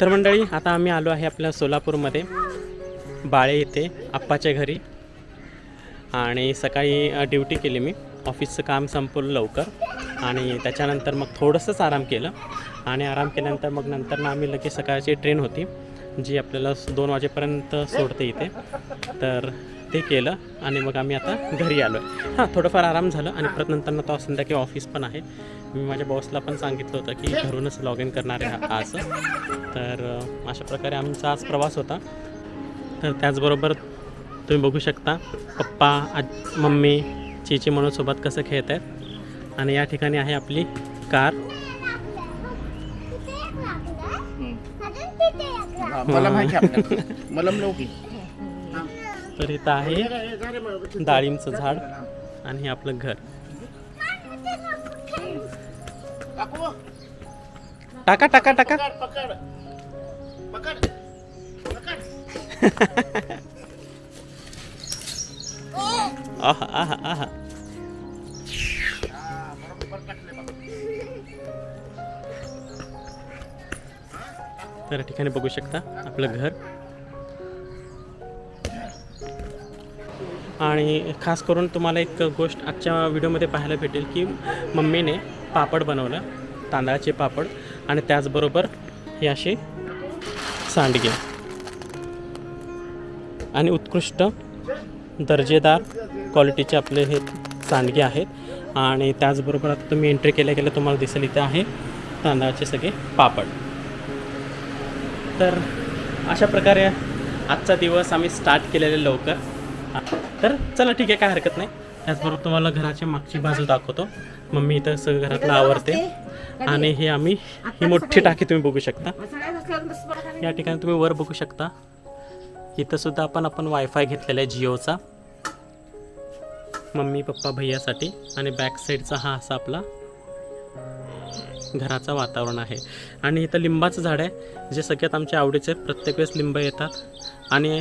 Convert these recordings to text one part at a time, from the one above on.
तर मंडळी आता आम्ही आलो आहे आपल्या सोलापूरमध्ये. बाळे येथे आप्पाच्या घरी. आणि सकाळी ड्युटी केली मी. ऑफिसचं काम संपवलं लवकर. आणि त्याच्यानंतर मग थोडंसंच आराम केलं. आणि आराम केल्यानंतर मग नंतर ना आम्ही लगेच सकाळची ट्रेन होती जी आपल्याला दोन वाजेपर्यंत सोडते इथे. तर ते केलं आणि मग आम्ही आता घरी आलो आहे हां थोडंफार आराम झालं आणि परत नंतर तो संध्याकाळी ऑफिस पण आहे. मी माझ्या बॉसला पण सांगितलं होतं की घरूनच लॉग इन करणार आहे आज तर अशा प्रकारे आमचा आज प्रवास होता. तर त्याचबरोबर तुम्ही बघू शकता पप्पा आज मम्मी चिची म्हणून कसं खेळत आहेत. आणि या ठिकाणी आहे आपली कार. हा, मला माहिती तर इथं आहे डाळिंबचं झाड आणि हे आपलं घर. टाका टाका टाका. पकड पकड. पकड. पकड. आहा आहा आहा. तर या ठिकाणी बघू शकता आपलं घर. आणि खास करून तुम्हाला एक गोष्ट आजच्या व्हिडिओमध्ये पाहायला भेटेल की मम्मीने पापड बनवलं तांदळाचे पापड आणि त्याचबरोबर हे असे सांडगे. आणि उत्कृष्ट दर्जेदार क्वालिटीचे आपले हे सांडगे आहेत. आणि त्याचबरोबर आता तुम्ही एंट्री केल्या गेलं तुम्हाला दिसेल इथे आहे तांदळाचे सगळे पापड. तर अशा प्रकारे आजचा दिवस आम्ही स्टार्ट केलेले लवकर. तर चला ठीक आहे काय हरकत नाही. त्याचबरोबर तुम्हाला घराची मागची बाजू दाखवतो. मम्मी इथं सगळं घरातलं आवरते. आणि हे आम्ही ही मोठी टाकी तुम्ही बघू शकता. या ठिकाणी तुम्ही वर बघू शकता. इथं सुद्धा आपण आपण वायफाय घेतलेला आहे जिओचा. Mummy papa भैयासाठी. आणि बॅक साईडचा हा असा आपला घराचं वातावरण आहे. आणि इथं लिंबाचं झाड आहे. जे सगळ्यात आमच्या आवडीचे. प्रत्येक वेळेस लिंब येतात. आणि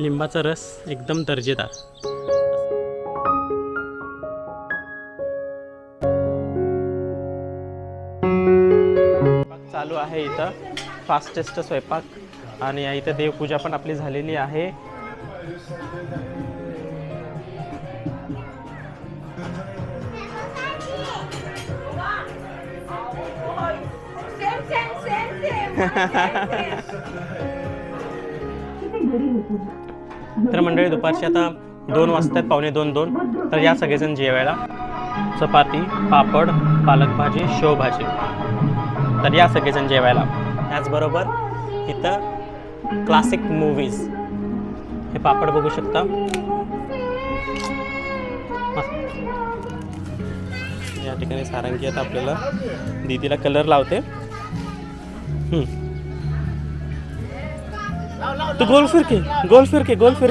लिंबाचा रस एकदम दर्जेदार. आहे इथं. फास्टेस्ट स्वयंपाक. आणि इथं देवपूजा पण आपली झालेली आहे. तर मंडळी दुपारची आता दोन वाजतात पावणे दोन दोन. तर या सगळेजण जेवायला. चपाती पापड पालक भाजी शेवभाजी. तर या सगळेजण जेवायला. त्याचबरोबर इथं क्लासिक मूवीज हे पापड बघू शकता. या ठिकाणी सारंगी आता आपल्याला दीदीला कलर लावते. तू गोल फिरके गोल फिरके गोल फिर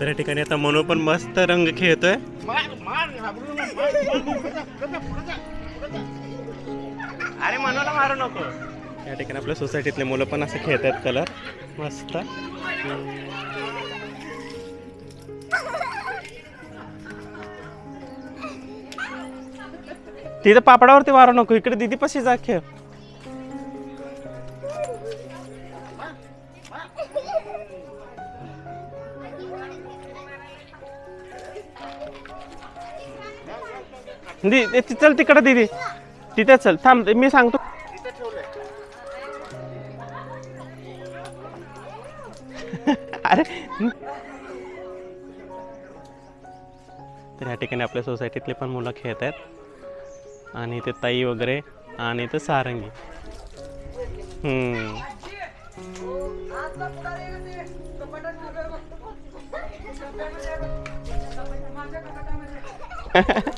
तर या ठिकाणी आता मनू पण मस्त रंग खेळतोय. अरे मनूला मारू नको. या ठिकाणी आपल्या सोसायटीतले मुलं पण असं खेळतात कलर मस्त. तिथं पापडावरती मारू नको. इकडे दिदी पशी जा खेळ. दी चल तिकडे दिदी. तिथे चल थांब मी सांगतो. अरे तर ह्या ठिकाणी आपल्या सोसायटीतले पण मुलं खेळत आहेत. आणि ते ताई वगैरे आणि ते सारंगी. हम्म.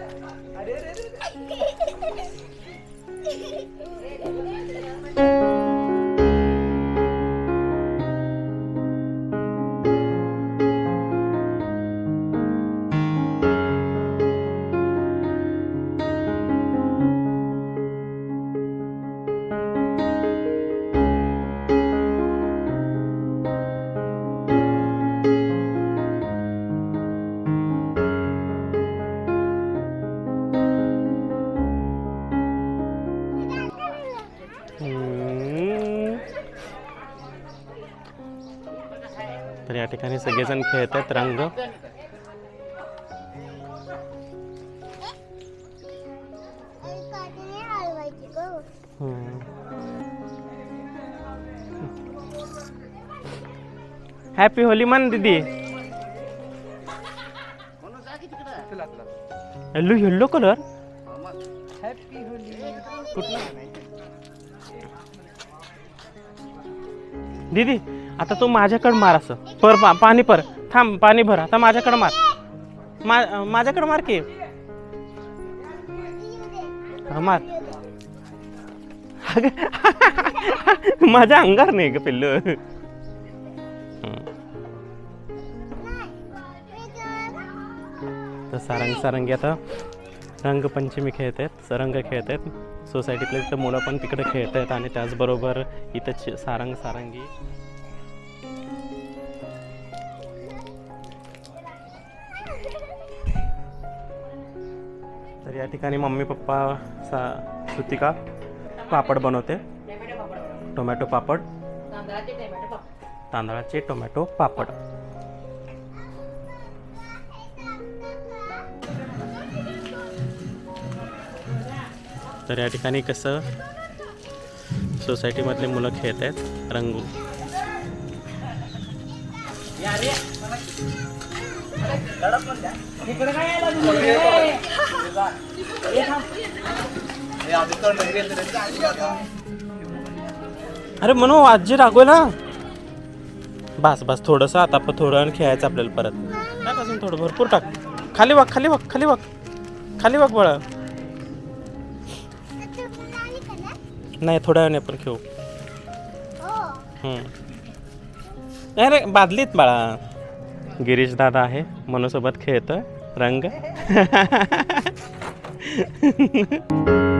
तर या ठिकाणी सगळेजण खेळत आहेत रंग हॅपी होली मन दीदी. हॅलो जा येल्लो कलर दीदी आता तू माझ्याकडे मार असं. पर पा- पाणी पर. थांब पाणी भर. आता माझ्याकडे मार. मा माझ्याकडे मार की. मार. माझ्या अंगार नाही ग पिल्ल. तर सारंग सारंगी आता रंगपंचमी खेळत आहेत सरंग खेळत आहेत सोसायटीतले तर मुलं पण तिकडे खेळत आहेत आणि त्याचबरोबर इथं सारंग सारंगी. तर या ठिकाणी मम्मी पप्पा सा श्रुतिका पापड बनवते. टोमॅटो पापड. तांदळाचे टोमॅटो पापड. तर या ठिकाणी कसं सोसायटीमधले मुलं खेळत आहेत रंगू. अरे म्हणू आजी रागव ना बस बस थोडंसं आता आपण थोडं खेळायचं आपल्याला परत. टाक अजून थोडं भरपूर टाक. खाली वाग खाली वाग खाली वाग खाली वाग बाळा. नाही थोड्या वेळाने आपण खेळू. हम्म. नाही रे बादलीत बाळा. गिरीश दादा आहे मनोसोबत खेळतोय रंग.